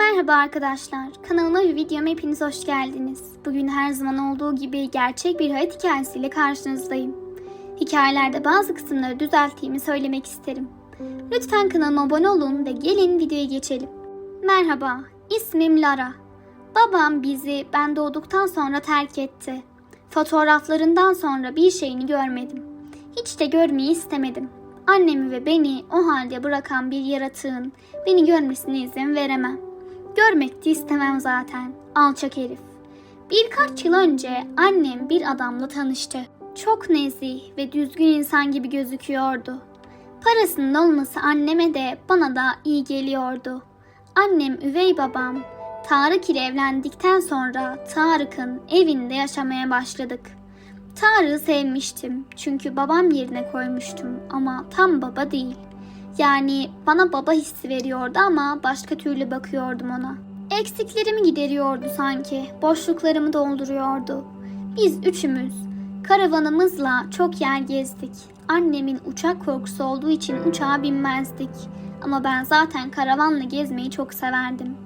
Merhaba arkadaşlar. Kanalıma ve videoma hepiniz hoş geldiniz. Bugün her zaman olduğu gibi gerçek bir hayat hikayesiyle karşınızdayım. Hikayelerde bazı kısımları düzelttiğimi söylemek isterim. Lütfen kanalıma abone olun ve gelin videoya geçelim. Merhaba, ismim Lara. Babam bizi ben doğduktan sonra terk etti. Fotoğraflarından sonra bir şeyini görmedim. Hiç de görmeyi istemedim. Annemi ve beni o halde bırakan bir yaratığın beni görmesine izin veremem. Görmek de istemem zaten. Alçak herif. Birkaç yıl önce annem bir adamla tanıştı. Çok nezih ve düzgün insan gibi gözüküyordu. Parasının olması anneme de bana da iyi geliyordu. Annem üvey babam Tarık ile evlendikten sonra Tarık'ın evinde yaşamaya başladık. Tarık'ı sevmiştim çünkü babam yerine koymuştum ama tam baba değil. Yani bana baba hissi veriyordu ama başka türlü bakıyordum ona. Eksiklerimi gideriyordu sanki, boşluklarımı dolduruyordu. Biz üçümüz karavanımızla çok yer gezdik. Annemin uçak korkusu olduğu için uçağa binmezdik. Ama ben zaten karavanla gezmeyi çok severdim.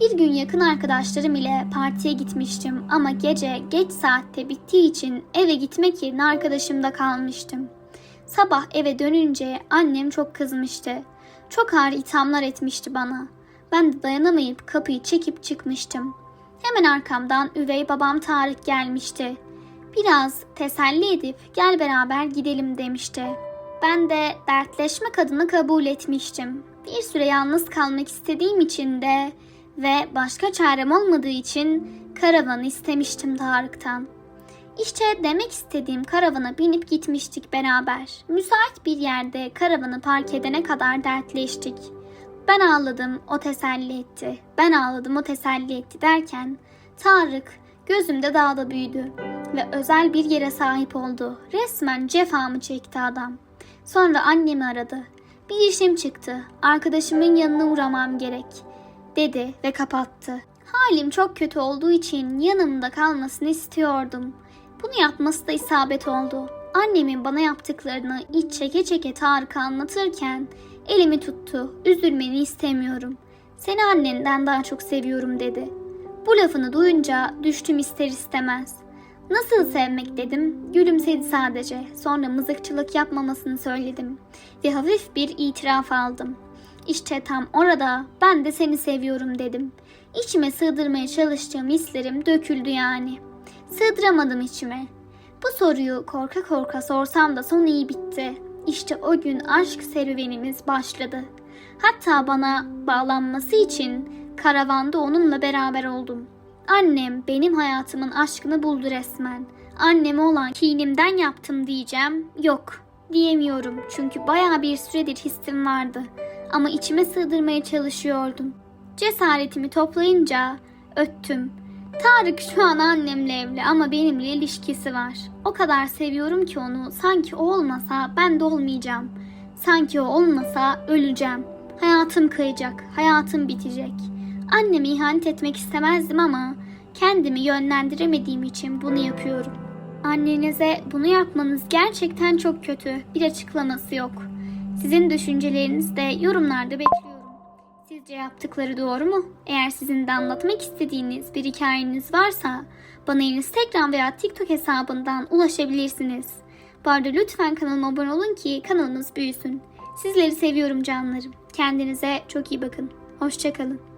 Bir gün yakın arkadaşlarım ile partiye gitmiştim ama gece geç saatte bittiği için eve gitmek yerine arkadaşımda kalmıştım. Sabah eve dönünce annem çok kızmıştı. Çok ağır ithamlar etmişti bana. Ben de dayanamayıp kapıyı çekip çıkmıştım. Hemen arkamdan üvey babam Tarık gelmişti. Biraz teselli edip gel beraber gidelim demişti. Ben de dertleşmek adına kabul etmiştim. Bir süre yalnız kalmak istediğim için de ve başka çarem olmadığı için karavanı istemiştim Tarık'tan. İşte demek istediğim karavana binip gitmiştik beraber. Müsait bir yerde karavanı park edene kadar dertleştik. Ben ağladım, o teselli etti. Ben ağladım, o teselli etti derken Tarık gözümde daha da büyüdü ve özel bir yere sahip oldu. Resmen cefamı çekti adam. Sonra annemi aradı. Bir işim çıktı. Arkadaşımın yanına uğramam gerek dedi ve kapattı. Halim çok kötü olduğu için yanımda kalmasını istiyordum. Bunu yapması da isabet oldu. Annemin bana yaptıklarını iç çeke çeke Tarık'a anlatırken elimi tuttu. Üzülmeni istemiyorum. Seni annenden daha çok seviyorum dedi. Bu lafını duyunca düştüm ister istemez. Nasıl sevmek dedim. Gülümsedi sadece. Sonra mızıkçılık yapmamasını söyledim. Ve hafif bir itiraf aldım. İşte tam orada ben de seni seviyorum dedim. İçime sığdırmaya çalıştığım hislerim döküldü yani. Sığdıramadım içime. Bu soruyu korka korka sorsam da son iyi bitti. İşte o gün aşk serüvenimiz başladı. Hatta bana bağlanması için karavanda onunla beraber oldum. Annem benim hayatımın aşkını buldu resmen. Anneme olan kinimden yaptım diyeceğim. Yok diyemiyorum çünkü baya bir süredir hissim vardı. Ama içime sığdırmaya çalışıyordum. Cesaretimi toplayınca öttüm. Tarık şu an annemle evli ama benimle ilişkisi var. O kadar seviyorum ki onu. Sanki o olmasa ben de olmayacağım. Sanki o olmasa öleceğim. Hayatım kayacak, hayatım bitecek. Anneme ihanet etmek istemezdim ama kendimi yönlendiremediğim için bunu yapıyorum. Annenize bunu yapmanız gerçekten çok kötü. Bir açıklaması yok. Sizin düşüncelerinizi de yorumlarda bekliyorum. Sizce yaptıkları doğru mu? Eğer sizin de anlatmak istediğiniz bir hikayeniz varsa bana Instagram veya TikTok hesabından ulaşabilirsiniz. Bu arada lütfen kanalıma abone olun ki kanalımız büyüsün. Sizleri seviyorum canlarım. Kendinize çok iyi bakın. Hoşçakalın.